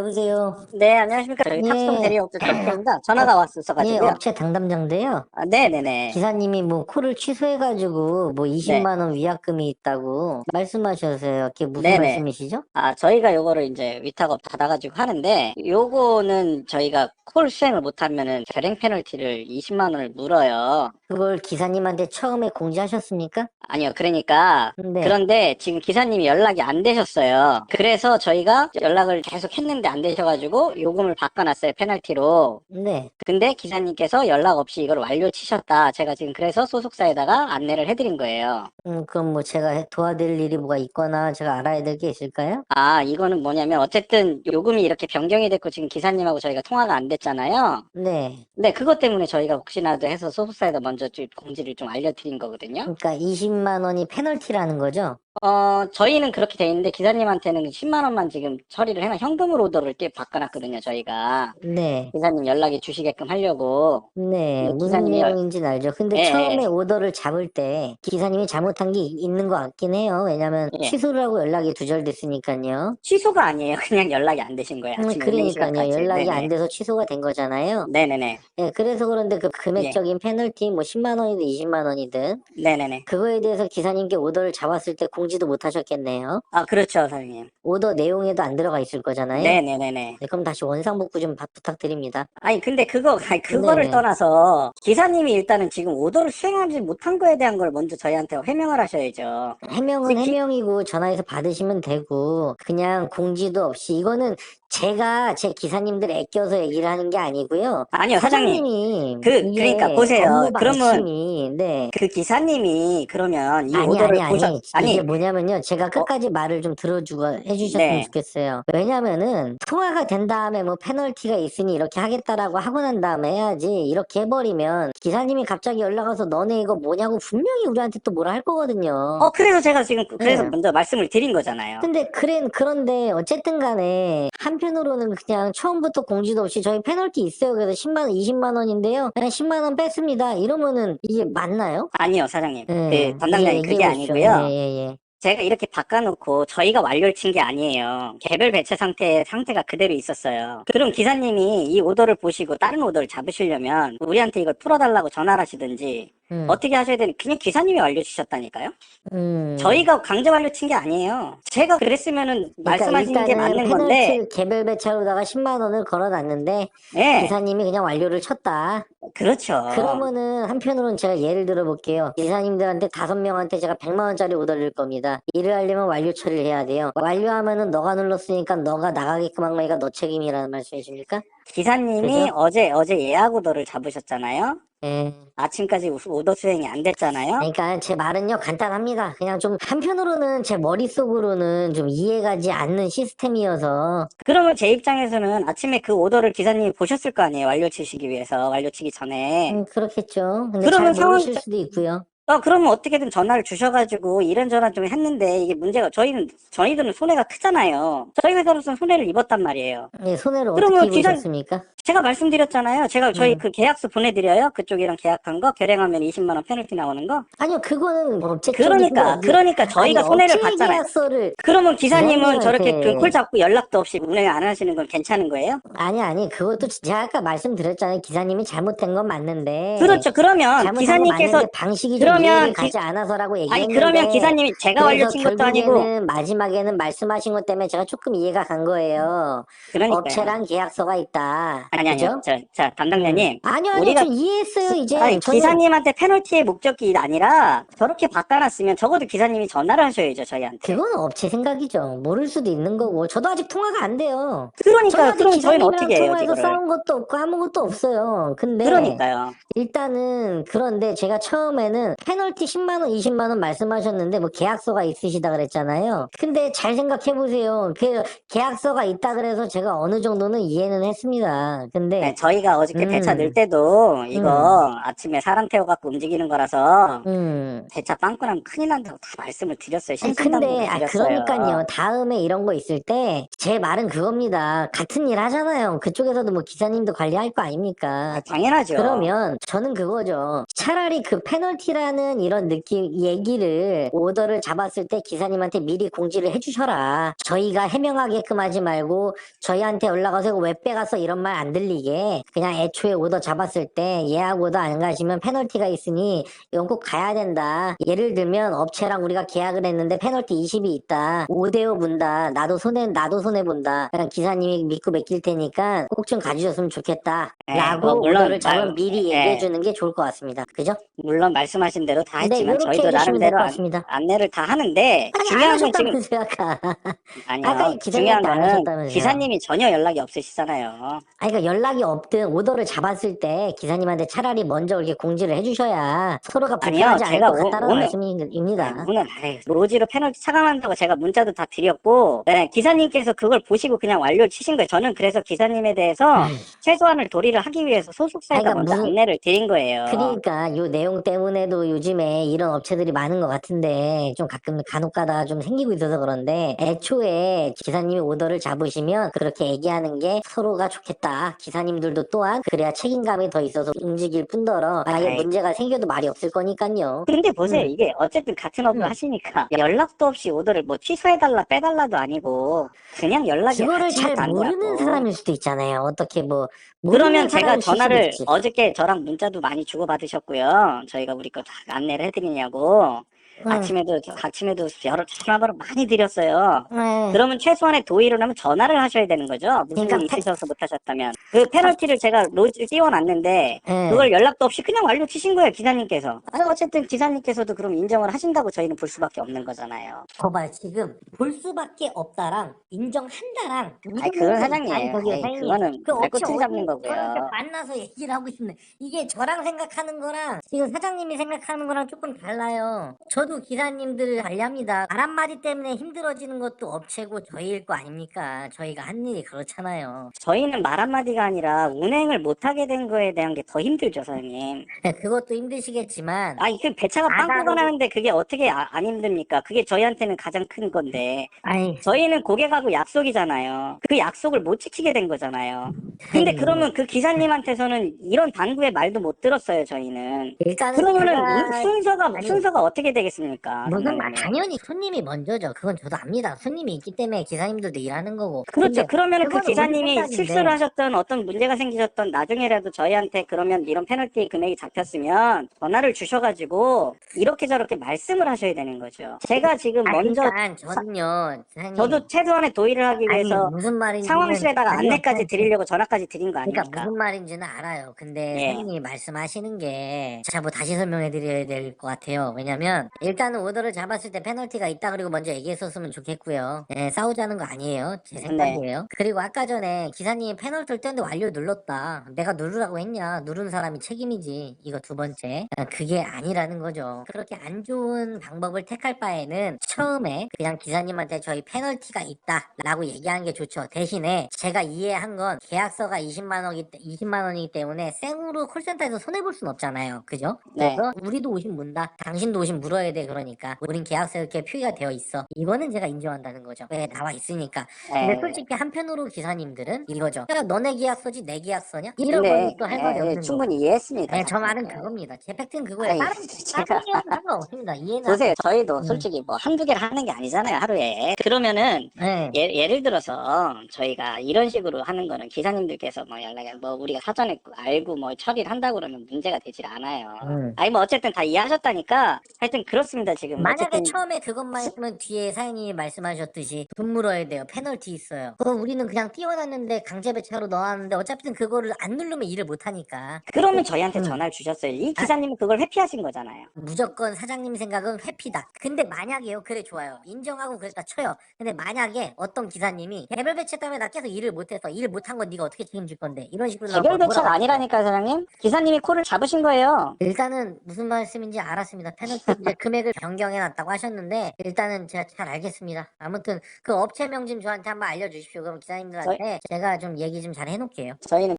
여보세요. 네, 안녕하십니까. 저희 예. 탑스톤 대리업체 정표입니다. 전화가 예, 왔었어가지고요. 업체 담당자인데요. 아, 네네네. 기사님이 뭐 콜을 취소해가지고 뭐 20만 원 위약금이 있다고 말씀하셔서요. 그게 무슨 네네. 말씀이시죠? 아, 저희가 요거를 이제 위탁업 받아가지고 하는데, 요거는 저희가 콜 수행을 못하면은 결행 페널티를 20만 원을 물어요. 그걸 기사님한테 처음에 공지하셨습니까? 아니요, 그러니까. 네. 그런데 지금 기사님이 연락이 안 되셨어요. 그래서 저희가 연락을 계속 했는데 안 되셔가지고 요금을 바꿔놨어요, 페널티로. 네. 근데 기사님께서 연락 없이 이걸 완료 치셨다. 제가 지금 그래서 소속사에다가 안내를 해드린 거예요. 음, 그럼 뭐 제가 해- 도와드릴 일이 뭐가 있거나 제가 알아야 될 게 있을까요? 아, 이거는 뭐냐면 어쨌든 요금이 이렇게 변경이 됐고 지금 기사님하고 저희가 통화가 안 됐잖아요. 네. 네, 그것 때문에 저희가 혹시나도 해서 소속사에다 먼저 좀 공지를 좀 알려드린 거거든요. 그러니까 20만 원이 페널티라는 거죠? 어, 저희는 그렇게 돼 있는데 기사님한테는 10만 원만 지금 처리를 해놔 현금으로 오더를 띄 바꿔놨거든요, 저희가. 네. 기사님 연락이 주시게끔 하려고. 네, 네, 무슨 기사님이 내용인지는 알죠. 근데 예, 처음에 예. 오더를 잡을 때 기사님이 잘못한 게 있는 것 같긴 해요. 왜냐면 예. 취소를 하고 연락이 두절됐으니까요. 취소가 아니에요. 그냥 연락이 안 되신 거예요. 음, 아침 그러니까요. 4시간까지. 연락이. 안 돼서 취소가 된 거잖아요. 네네네. 예, 그래서 그런데 그 금액적인 페널티 뭐 10만 원이든 20만 원이든 네네네. 그거에 대해서 기사님께 오더를 잡았을 때 공지도 못 하셨겠네요. 아, 그렇죠, 사장님. 오더 내용에도 안 들어가 있을 거잖아요. 네네네네. 네, 그럼 다시 원상복구 좀 바- 부탁드립니다. 아니 근데 그거 아니 그거를 네네. 떠나서 기사님이 일단은 지금 오더를 수행하지 못한 거에 대한 걸 먼저 저희한테 해명을 하셔야죠. 해명은 기- 해명이고 전화해서 받으시면 되고 그냥 공지도 없이 이거는 제가 제 기사님들 애껴서 얘기를 하는 게 아니고요. 아니요 사장님 사장님이 그- 이게 그러니까 보세요. 업무 그러면 방침이 네. 그 기사님이 그러면 이 아니 오더를 아니 아니 아니 이게 뭐냐면요 제가 끝까지 말을 좀 들어주고 해주셨으면 네. 좋겠어요 왜냐면은 통화가 된 다음에 뭐 페널티가 있으니 이렇게 하겠다라고 하고 난 다음에 해야지 이렇게 해버리면 기사님이 갑자기 연락 와서 너네 이거 뭐냐고 분명히 우리한테 또 뭐라 할 거거든요 어 그래서 제가 지금 그- 그래서 네. 먼저 말씀을 드린 거잖아요. 근데 그래 그런데 어쨌든 간에 한편으로는 그냥 처음부터 공지도 없이 저희 페널티 있어요 그래서 10만 원 20만 원인데요 그냥 10만 원 뺐습니다 이러면은 이게 맞나요? 아니요 사장님 예, 그 담당자님 예, 그게 얘기해 보십시오. 아니고요. 예, 예, 예. 제가 이렇게 바꿔놓고 저희가 완료를 친 게 아니에요. 개별 배치 상태 상태가 그대로 있었어요. 그럼 기사님이 이 오더를 보시고 다른 오더를 잡으시려면 우리한테 이걸 풀어달라고 전화를 하시든지 음, 어떻게 하셔야 되는 그냥 기사님이 완료 치셨다니까요. 음. 저희가 강제 완료 친 게 아니에요. 제가 그랬으면은 말씀하시는 게 그러니까 일단은 맞는 건데, 개별 배차로다가 10만 원을 걸어놨는데 예, 기사님이 그냥 완료를 쳤다. 그렇죠. 그러면은 한편으로는 제가 예를 들어 볼게요. 기사님들한테 다섯 명한테 제가 100만 원짜리 오더 를 겁니다. 일을 하려면 완료 처리를 해야 돼요. 완료하면은 너가 눌렀으니까 너가 나가게끔 한 거니까 너 책임이라는 말씀이십니까? 기사님이 그죠? 어제 어제 예약 오더를 잡으셨잖아요. 예. 아침까지 우- 오더 수행이 안 됐잖아요. 그러니까 제 말은요 간단합니다. 그냥 좀 한편으로는 제 머릿속으로는 좀 이해가지 않는 시스템이어서 그러면 제 입장에서는 아침에 그 오더를 기사님이 보셨을 거 아니에요. 완료 치시기 위해서 완료 치기 전에. 음, 그렇겠죠. 근데 그러면 잘 모르실 상황- 수도 있고요. 어 그러면 어떻게든 전화를 주셔가지고 이런저런 좀 했는데 이게 문제가 저희는 저희들은 손해가 크잖아요. 저희 회사로서는 손해를 입었단 말이에요. 예, 손해를 그러면 어떻게 입으셨습니까? 제가 말씀드렸잖아요. 제가 저희 음. 그 계약서 보내드려요. 그쪽이랑 계약한 거 결행하면 20만 원 페널티 나오는 거. 아니요, 그거는 업체 그러니까 쪽이고, 그러니까 저희가 아니, 손해를 업체 봤잖아요. 계약서를 그러면 기사님은 저렇게 그콜 잡고 연락도 없이 운행 안 하시는 건 괜찮은 거예요? 아니 아니 그것도 제가 아까 말씀드렸잖아요. 기사님이 잘못된 건 맞는데 그렇죠. 그러면 잘못한 건 기사님께서 맞는데 방식이 좀 그러면 기- 가지 않아서라고 아니 얘기했는데 그러면 기사님이 제가 완료 그래서 친 것도 아니고 마지막에는 말씀하신 것 때문에 제가 조금 이해가 간 거예요. 그러니까요. 업체랑 계약서가 있다. 아니 아니요. 그죠? 자, 자 담당자님. 아니요 아니요 우리가 저 이해했어요 이제 아니 저는 기사님한테 페널티의 목적이 아니라 저렇게 바꿔놨으면 적어도 기사님이 전화를 하셔야죠 저희한테. 그거는 업체 생각이죠. 모를 수도 있는 거고 저도 아직 통화가 안 돼요. 그러니까 그럼 저희는 어떻게 해요 통화해서 이거를? 싸운 것도 없고 아무것도 없어요. 근데 그러니까요. 일단은 그런데 제가 처음에는 페널티 10만 원, 20만 원 말씀하셨는데 뭐 계약서가 있으시다 그랬잖아요. 근데 잘 생각해 보세요. 그 계약서가 있다 그래서 제가 어느 정도는 이해는 했습니다. 근데 네, 저희가 어저께 음. 배차 넣을 때도 이거 아침에 사람 태워갖고 움직이는 거라서 음. 배차 빵꾸 나면 큰일 난다고 다 말씀을 드렸어요. 아니, 근데 아 드렸어요. 그러니까요. 다음에 이런 거 있을 때 제 말은 그겁니다. 같은 일 하잖아요. 그쪽에서도 뭐 기사님도 관리할 거 아닙니까? 아, 당연하죠. 그러면 저는 그거죠. 차라리 그 해라 는 이런 느낌 얘기를 오더를 잡았을 때 기사님한테 미리 공지를 해주셔라. 저희가 해명하게끔 하지 말고 저희한테 올라가서 왜 빼갔어 이런 말 안 들리게 그냥 애초에 오더 잡았을 때 예약 오더 안 가시면 페널티가 있으니 이건 꼭 가야 된다. 예를 들면 업체랑 우리가 계약을 했는데 페널티 20이 있다. 5대5 문다. 나도 손해 나도 손해 본다. 그냥 기사님이 믿고 맡길 테니까 꼭 좀 가주셨으면 좋겠다. 네, 라고 뭐 물론 오더를 잡으면 말- 미리 네. 얘기해 주는 게 좋을 것 같습니다. 그죠? 물론 말씀하신 대로 다 네, 했지만 이렇게 저희도 나름대로 것 안-. 안내를 다 하는데 아니, 안 중요한 건 지금. 아니요. 아까 중요한 거는. 기사님이 전혀 연락이 없으시잖아요. 아니, 그러니까 연락이 없든 오더를 잡았을 때 기사님한테 차라리 먼저 이렇게 공지를 해주셔야 서로가 불편하지 않을 것 오- 같다는 말씀입니다. 오늘 로지로 페널티 차감한다고 제가 문자도 다 드렸고 네, 기사님께서 그걸 보시고 그냥 완료 치신 거예요. 저는 그래서 기사님에 대해서 최소한을 도리를 하기 위해서 소속사에다 그러니까 먼저 무슨- 안내를 드린 거예요. 그러니까 요 내용 때문에도 요즘에 이런 업체들이 많은 것 같은데 좀 가끔 간혹 가다가 좀 생기고 있어서 그런데 애초에 기사님이 오더를 잡으시면 그렇게 얘기하는 게 서로가 좋겠다. 기사님들도 또한 그래야 책임감이 더 있어서 움직일 뿐더러 아예. 문제가 생겨도 말이 없을 거니까요. 근데 보세요. 음. 이게 어쨌든 같은 업무 음. 하시니까 연락도 없이 오더를 뭐 취소해달라 빼달라도 아니고 그냥 연락이 그거를 잘안 모르는 돼갖고. 사람일 수도 있잖아요. 어떻게 뭐 모르는 그러면 제가 사람일 수도 전화를 있지. 어저께 저랑 문자도 많이 주고받으셨고요. 저희가 우리 거 다 안내를 해드리냐고. 응. 아침에도 아침에도 여러 전화번호 많이 드렸어요. 네. 그러면 최소한의 도의를 하면 전화를 하셔야 되는 거죠. 무슨 그러니까 있으셔서 못하셨다면 그 페널티를 제가 로즈 띄워놨는데 네. 그걸 연락도 없이 그냥 완료 치신 거예요 기사님께서. 아니, 어쨌든 기사님께서도 그럼 인정을 하신다고 저희는 볼 수밖에 없는 거잖아요. 거봐요 지금 볼 수밖에 없다랑 인정한다랑 아니 그건 사장님, 에이, 사장님. 그거는 그 꼬투리 잡는 거고요. 만나서 얘기를 하고 싶네 이게 저랑 생각하는 거랑 지금 사장님이 생각하는 거랑 조금 달라요 저도 기사님들 관리합니다 말 한마디 때문에 힘들어지는 것도 업체고 저희일 거 아닙니까 저희가 한 일이 그렇잖아요 저희는 말 한마디가 아니라 운행을 못하게 된 거에 대한 게 더 힘들죠, 사장님. 네, 그것도 힘드시겠지만 아니 그 배차가 아, 빵꾸가 나는- 나는데 그게 어떻게 아- 안 힘듭니까? 그게 저희한테는 가장 큰 건데 아니 저희는 고객하고 약속이잖아요. 그 약속을 못 지키게 된 거잖아요. 근데 그러면 그 기사님한테서는 이런 당구의 말도 못 들었어요. 저희는. 일단은 그러면은 제가 순서가 아니, 순서가 어떻게 되겠습니까? 무슨 말 선생님? 당연히 손님이 먼저죠 그건 저도 압니다 손님이 있기 때문에 기사님들도 일하는 거고 그렇죠. 근데 그러면 그 그거는 우리 기사님이 생각인데. 실수를 하셨던 어떤 문제가 생기셨던 나중에라도 저희한테 그러면 이런 페널티 금액이 잡혔으면 전화를 주셔가지고 이렇게 저렇게 말씀을 하셔야 되는 거죠. 제가 지금 아니, 먼저 그러니까 저는요, 사장님. 저도 최소한의 도의를 하기 아니, 위해서 무슨 말인지 상황실에다가 안내까지 드리려고 전화까지 드린 거 그러니까 아닙니까? 무슨 말인지는 알아요. 근데 예. 사장님이 말씀하시는 게 제가 뭐 다시 설명해 드려야 될 것 같아요. 왜냐면 일단은 오더를 잡았을 때 페널티가 있다 그리고 먼저 얘기했었으면 좋겠고요. 예, 싸우자는 거 아니에요. 제 네. 생각이에요. 그리고 아까 전에 기사님이 페널티를 떼는데 완료 눌렀다. 내가 누르라고 했냐? 누른 사람이 책임이지. 이거 두 번째. 아, 그게 아니라는 거죠. 그렇게 안 좋은 방법을 택할 바에는 처음에 그냥 기사님한테 저희 페널티가 있다 라고 얘기하는 게 좋죠. 대신에 제가 이해한 건 계약서가 20만 원이 20만 원이기 때문에 생으로 콜센터에서 손해 볼 순 없잖아요. 그죠? 네. 그래서 우리도 오신 문다. 당신도 오신 물어야 돼. 그러니까 우린 계약서에 이렇게 표기가 되어 있어. 이거는 제가 인정한다는 거죠. 왜 나와 있으니까. 근데 네. 솔직히 한편으로 기사님들은 이거죠. 야, 너네 계약서지 내 계약서냐? 이런 네, 건또할 말이 네, 없는 거. 충분히 이해했습니다. 네, 저 말은 네. 그겁니다. 제 팩트는 그거예요. 아이, 다른 제가- 다른 이유는 상관없습니다. 이해는. 보세요. 저희도 음. 솔직히 뭐 한두 개를 하는 게 아니잖아요, 하루에. 그러면은 네. 예, 예를 들어서 저희가 이런 식으로 하는 거는 기사님들께서 뭐 연락을 뭐 우리가 사전에 알고 뭐 처리를 한다고 그러면 문제가 되질 않아요. 음. 아니 뭐 어쨌든 다 이해하셨다니까 하여튼 그 렇습니다 지금 만약에 어쨌든 처음에 그것만 했으면 뒤에 사장님이 말씀하셨듯이 돈 물어야 돼요. 페널티 있어요. 그거 우리는 그냥 띄워놨는데 강제 배차로 넣어놨는데 어차피 그거를 안 누르면 일을 못 하니까. 그러면 저희한테 음. 전화를 주셨어요. 이 기사님은 그걸 회피하신 거잖아요. 무조건 사장님 생각은 회피다. 근데 만약에요. 그래 좋아요. 인정하고 그랬다 쳐요. 근데 만약에 어떤 기사님이 개별 배치 때문에 나 계속 일을 못해서 일 못한 건 네가 어떻게 책임질 건데 이런 식으로 개별 나오고 배차가 뭐라고 아니라니까 사장님. 기사님이 콜을 잡으신 거예요. 일단은 무슨 말씀인지 알았습니다. 페널티 이제 금 액을 변경해놨다고 하셨는데 일단은 제가 잘 알겠습니다. 아무튼 그 업체 명 좀 저한테 한번 알려주십시오. 그럼 기사님들한테 제가 좀 얘기 좀 잘 해놓을게요. 저희는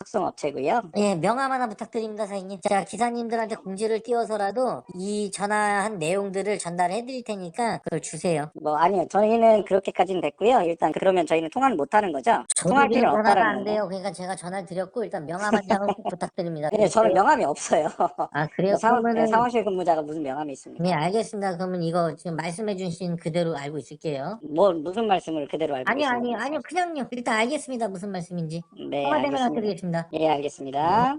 합성업체고요. 예, 명함 하나 부탁드립니다, 사장님. 자, 기사님들한테 공지를 띄워서라도 이 전화한 내용들을 전달해 드릴 테니까 그걸 주세요. 뭐 아니요 저희는 그렇게까지는 됐고요. 일단 그러면 저희는 통화는 못 하는 거죠. 통화할 필요 전화가 없다라는 안. 돼요. 그러니까 제가 전화를 드렸고 일단 명함 한 장을 꼭 부탁드립니다. 네, 저는 명함이 없어요. 아, 그래요? 상원, 그러면은 상원실 근무자가 무슨 명함이 있습니까? 네, 알겠습니다. 그러면 이거 지금 말씀해 주신 그대로 알고 있을게요. 뭐 무슨 말씀을 그대로 알고 아니요, 계시는 아니요, 거죠? 아니요. 그냥요. 일단 알겠습니다. 무슨 말씀인지. 네, 통화되면 알겠습니다. 드리겠습니다. 예, 알겠습니다.